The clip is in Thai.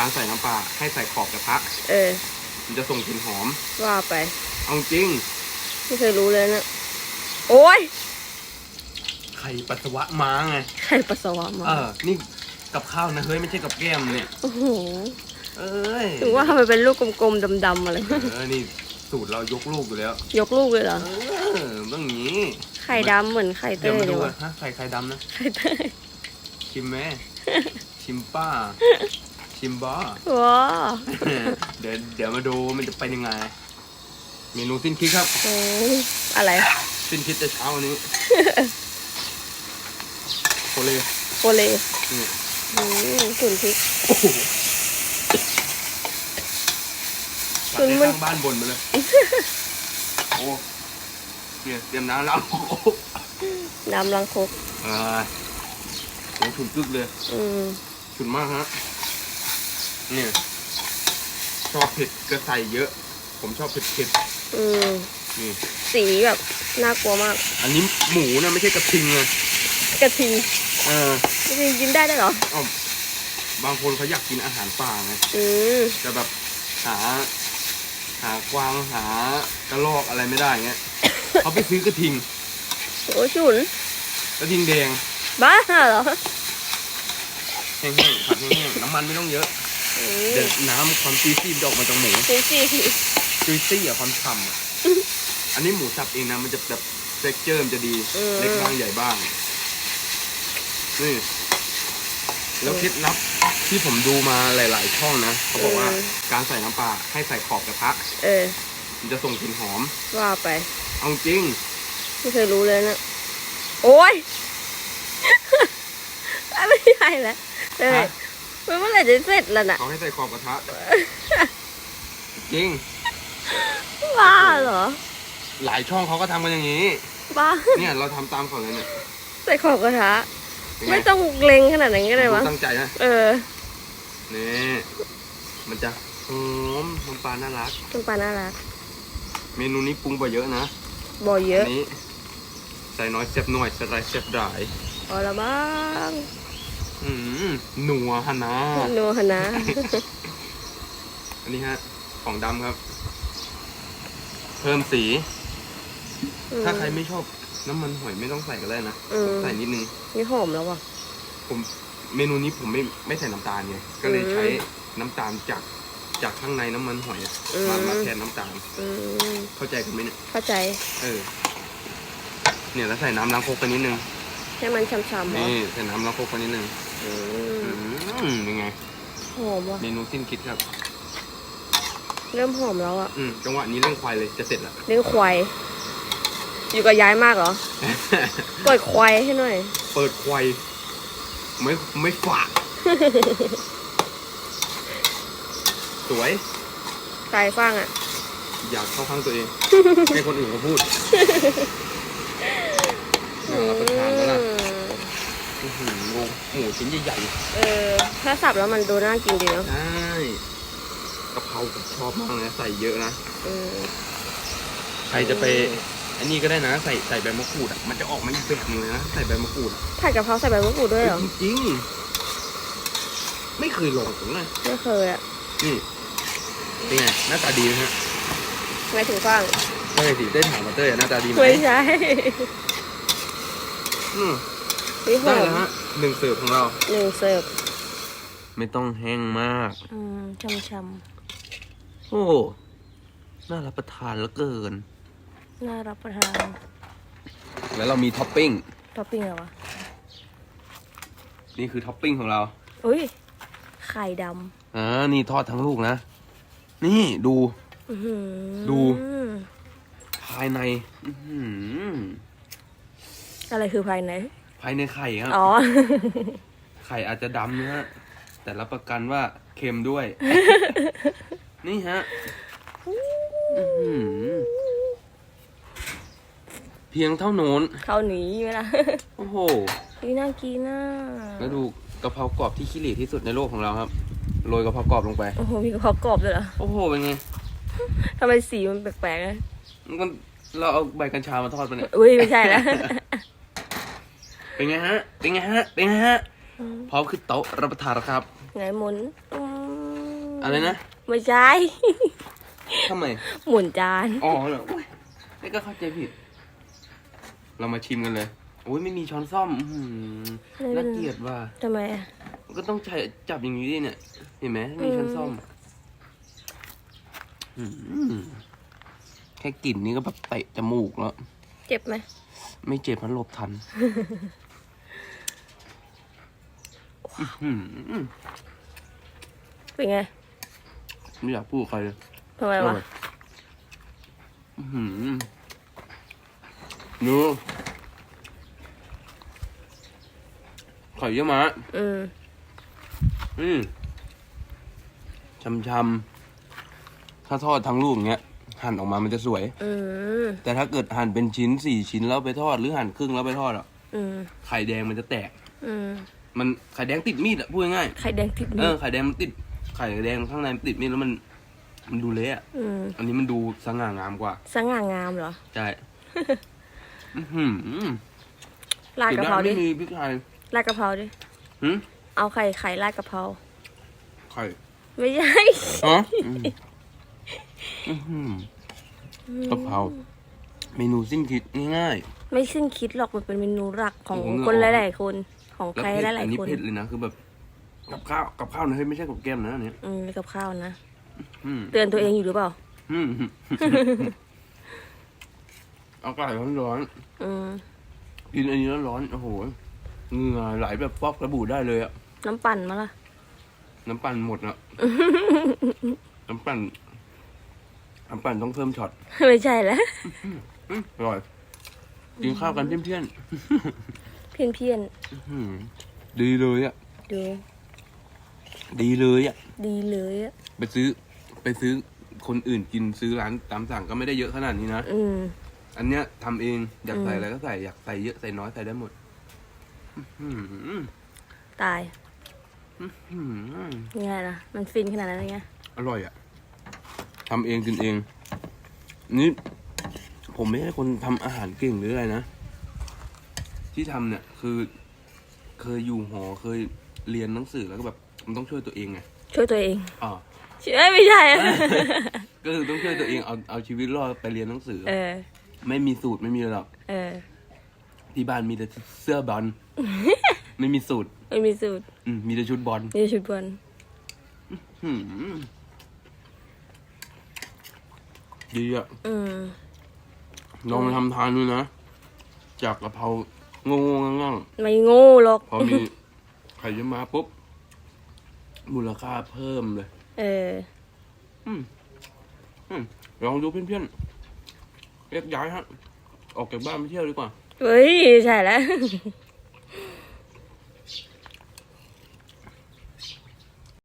การใส่น้ำปลาให้ใส่ขอบกระทะเออ มันจะส่งกลิ่นหอม ว่าไป เอาจริง ไม่เคยรู้เลยนะโอ้ยไข่ปัสสาวะม้าไง ใครปัสสาวะมาเออ นี่กับข้าวนะเฮ้ยไม่ใช่กับแก้มเนี่ย โอ้โหเอ้ย ถึงว่าทำไมเป็นลูกกลมๆดำๆอะไร เออ นี่สูตรเรายกลูกอยู่แล้ว ยกลูกเลยเหรอ เออต้องอย่างนี้ ไข่ดำเหมือนไข่เดี๋เต้ยวยมาเลดูยวะอะฮะไข่ไข่ดำนะ ไข่เต้ยชิมไหม ชิมป้า ชิมบ้าว้าเดี๋ยวเดี๋ยวมาดูมันจะเป็นยังไง เมนูสิ้นคิดครับ โอ้ยอะไรสิ้นคิดแต่เช้าวันนี้โคเลยโคเลนี่อืมขุนพริก โอ้โหตัคุดณให้มันข้างบ้านบนไปเลย โอ้เนี่ยเตรียมน้ำแล้วโอ้โหน้ำลังคกอ่าโหฉุนกึกเลยอืมฉุนมากฮะ เนี่ย ชอบเผ็ดก็ใส่เยอะ ผมชอบเผ็ดเผ็ดอืมนี่ สีแบบน่ากลัวมาก อันนี้หมูนะไม่ใช่กระทิงนะกระทิงเออกระทิงกินได้ด้วยเหรอ เอ้าบางคนเขาอยากกินอาหารป่าไงอืมจะแบบหา หากวางหากระรอกอะไรไม่ได้เงี้ย เขาไปซื้อกระทิงโอ้ยฉุนกระทิงแดงบ้าเหรอ แห้งๆผัดแห้งๆน้ำมันไม่ต้องเยอะอื เดี๋ยวมน้ำความซีซี่จะออกมาจากหมูซีซี่จุยซี่อะความฉ่ำอะอันนี้หมูสับเองนะมันจะแบบเท็กเจอร์มันจะดีอืมเล็กบ้างใหญ่บ้างนี่แล้วเคล็ดลับที่ผมดูมาหลาย ๆ ช่องนะเขาบอกว่าการใส่น้ำปลาให้ใส่ขอบกระทะเออ มันจะส่งกลิ่นหอม ว่าไป เอาจริงไม่เคยรู้เลยนะ โอ้ย ไม่ใช่แล้วเออฮะ เมื่อไหร่จะเสร็จแล้วน่ะเขาให้ใส่ขอบกระทะ จริง บ้าเหรอ หลายช่องเขาก็ทำกันอย่างนี้ บ้า เนี่ยเราทำตามเขาเลยเนี่ยใส่ขอบกระทะ เป็นไงไม่ต้องเล็งขนาดนั้นก็ได้วะตั้งใจนะ เออนี่ มันจะหอมน้ำปลาน่ารักคุณปลาน่ารักเมนูนี้ปรุงไปเยอะนะบ่อยเยอะนนี้ ใส่น้อยเจ็บหน่อยใส่ไรเจ็บได้พอละบ้าง อืมหนัวฮะนะนัวหนะ อันนี้ฮะ ของดำครับ เพิ่มสี ถ้าใครไม่ชอบน้ำมันหอยไม่ต้องใส่ก็ได้นะ อืม ใส่นิดนึง นี่หอมแล้วว่ะ ผมเมนูนี้ผมไม่ไม่ใส่น้ำตาลไงก็เลยอืมใช้น้ำตาลจากจากข้างในน้ำมันหอยอะอืม มามาแทนน้ำตาล อืมเข้าใจกันไหมเนี่ยเข้าใจเออ เนี่ยแล้วใส่น้ำล้างโคกไปนิดนึงให้มันช่ำๆเหรอนี่ใส่น้ำล้างโคกไปนิดนึง อือืมมเป็นไงหอมว่ะเมนูสิ้นคิดครับ เริ่มหอมแล้วอะอืมจังหวะนี้เรื่องควายเลยจะเสร็จแล้วเลี้ยงควายอยู่กับย้ายมากเหรอปล่อยควายให้หน่อย เปิดควายไม่ไม่ฝากสวยไก่ฟางอะ อยากเข้าข้างตัวเองให้คนอื่นเขาพูดน่ารับประทานแล้วล่ะ อืมอื้อหือหมูหมูชิ้นใหญ่เออถ้าสับแล้วมันดูน่ากินดีเนาะๆใช่กะเพราผมชอบมากเลยนะใส่เยอะนะอืมใครจะไป อันนี้ก็ได้นะใส่ใส่ใบมะกรูดอะ มันจะออกมาอีกแบบหนึงเลยนะ ใส่ใบมะกรูดอะผัดกะเพราใส่ใบมะกรูดด้วยเหรอ จริงๆไม่เคยลองผมเลยไม่เคยอะนี่เป็นไงหน้าตาดีนะฮะไม่ถึงฟางใช่สิได้ถามมาเต้ยอะหน้าตาดีไหมไม่ใช่ อืม นี่หได้อมแล้วฮะหนึ่งเสิร์ฟของเรา หนึ่งเสิร์ฟไม่ต้องแห้งมาก อืมช่ำโอ้น่ารับประทานเหลือเกิน ๆน่ารับประทานแล้วเรามีท็อปปิ้ง ท็อปปิ้งอะไรวะนี่คือท็อปปิ้งของเรา อุ้ยไข่ดอ่า นี่ทอดทั้งลูกนะ นี่ดูำอื้อหือดู ภายใน อื้อหืออะไรคือภายใน ภายในไข่ครับ อ๋อ ไข่อาจจะดำนะฮะ แต่รับประกันว่าเค็มด้วย นี่ฮะอื้อหือเพียงเท่าโน้น เข้าหนีไหมล่ะ โอ้โห นี่น่ากินน่ะแล้วดูกะเพรากรอบที่ขี้เหร่ที่สุดในโลกของเราครับ โรยกะเพรากรอบลงไป โอ้โห มีกระเพรากรอบด้วยเหรอโอ้โห เป็นไง ทำไมสีมันแปลกๆอะมันเราเอาใบกัญชามาทอดปะเนี่ย อุ้ยไม่ใช่แล้ว เป็นไงฮะ เป็นไงฮะ เป็นไงฮะ พร้อมขึ้นโต๊ะรับประทานแล้วครับไหนหมุนอืมอะไรนะไม่ใช่ ทำไม หมุนจาน อ๋อเหรออุ๊ยนี่ก็เข้าใจผิด เรามาชิมกันเลยโอ้ยไม่มีช้อนซ่อมอื้อหือน่าเกลียดว่ะทำไมอะ มันก็ต้องใช้จับอย่างนี้ดิเนี่ย เห็นไหมไม่มีช้อนซ่อมอื้อหือแค่กลิ่นนี้ก็แบบเตะจมูกแล้ว เจ็บไหมไม่เจ็บมันหลบทันอื้อหือ เป็นไง ไม่อยากพูดกับใครเลยทำไมวะอื้อหือดูไข่เยอะมะอืมอืมชำๆถ้าทอดทั้งลูกอย่างเงี้ย หั่นออกมามันจะสวย อืมแต่ถ้าเกิดหั่นเป็นชิ้นสี่ชิ้นแล้วไปทอด หรือหั่นครึ่งแล้วไปทอดอะอืมไข่แดงมันจะแตก อืม มันไข่แดงติดมีดอะพูดง่ายไข่แดงติดๆมืเอออไข่แดงมันติดไข่แดงข้างในมันติดมีดแล้วมัน มันดูเละอะอืมอันนี้มันดูสง่างามกว่าสง่างามเหรอ ใช่ อื้อหือราดกะเพราดิ ไม่มีพริกไทยราดกะเพราดิ หืมเอาไข่ไข่ราดกะเพรา ไข่ไม่ใช่ อ๋ออืมอื้อหือกะเพราเมนูสิ้นคิดง่าย ไม่สิ้นคิดหรอกมันเป็นเมนูหลักของโอ้โหคนหลายๆคน ของๆแล้วใครเผ็ดหอัลายนนี้ๆคน เผ็ดเลยนะคือแบบกับข้าวกับข้าวนะเฮ้ยไม่ใช่กับแก้มนะอันเนี้ยอืมกับข้าวนะอืมเตือนตัวเองอยู่หรือเปล่า อืมอากาศร้อนอืมๆกินอันนี้ร้อนๆโอ้โหเหงื่อไหลแบบฟอกระบูได้เลยอะน้ำปั่นมาล่ะน้ำปั่นหมดอะน้ำปั่นน้ำปั่นต้องเพิ่มช็อตไม่ใช่แล้วอืมอร่อยกินข้าวกันเที่ยงเพี้ยนเพี้ยนๆอื้อหือดีเลยอะๆดูดีเลยอะดีเลยอะไปซื้อ ไปซื้อคนอื่นกินซื้อร้านตามสั่งก็ไม่ได้เยอะขนาดนี้นะ อืม อันเนี้ยทำเองอยากใส่อืมอะไรก็ใส่อยากใส่เยอะใส่น้อยใส่ได้หมดอื้อหือตายอื้อหือยังไงล่ะ มันฟินขนาดนั้นเลยไงอร่อยอะทำเองกินเอง นี่ ผมไม่ใช่คนทำอาหารเก่งหรืออะไรนะ ที่ทำเนี่ยคือ เคยอยู่หอเคยเรียนหนังสือแล้วก็แบบมันต้องช่วยตัวเองไงช่วยตัวเองอ่าเอ้ยไม่ใช่อะก็คือต้องช่วยตัวเองเอาเอาชีวิตรอดไปเรียนหนังสือ เออ ไม่มีสูตรไม่มีอะไรหรอกเออที่บ้านมีแต่เสื้อบอลไม่มีสูตรไม่มีสูตรอืมมีแต่ชุดบอลนี่ชุดบอลหืมดีอะอืมลองไปทำทานดูนะ จากกะเพรา โง่ๆง่างไม่โง่หรอกๆพอมี ไข่เยอะมาปุ๊บ มูลค่าเพิ่มเลย เออ อืมอืมลองดูเพื่อนๆเรียกย้ายฮะ ออกจากบ้านไปเที่ยวดีกว่า เฮ้ย ใช่แล้ว